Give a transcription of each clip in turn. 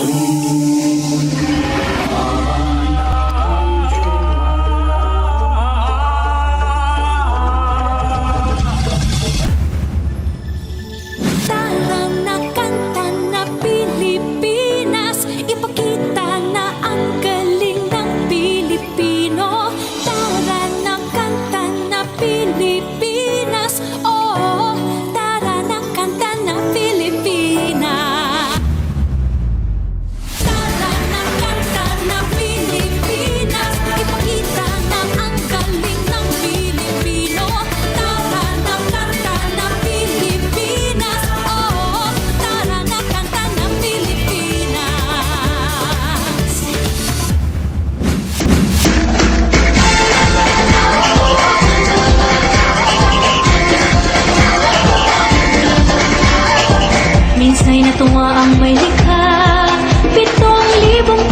Ooh. tuwa ang may likha. Pitong libong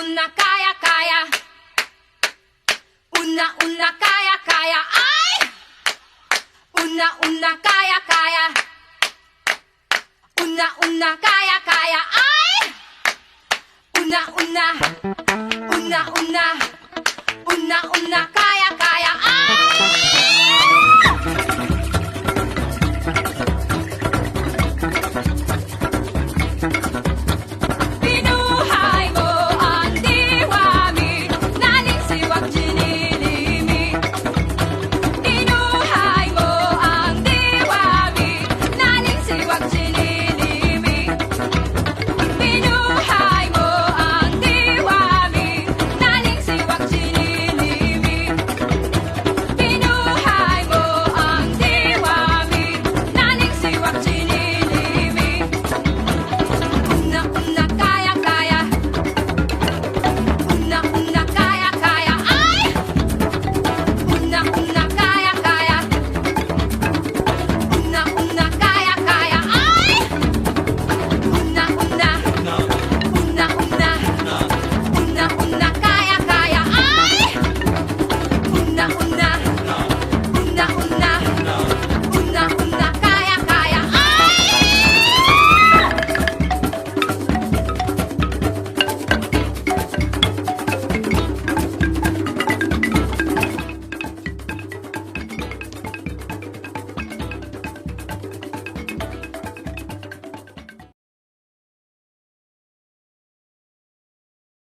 una kaya kaya. Una una kaya kaya. Ay! Una una kaya kaya. Una una kaya kaya. Ay! Una una. Una una. Una una kaya.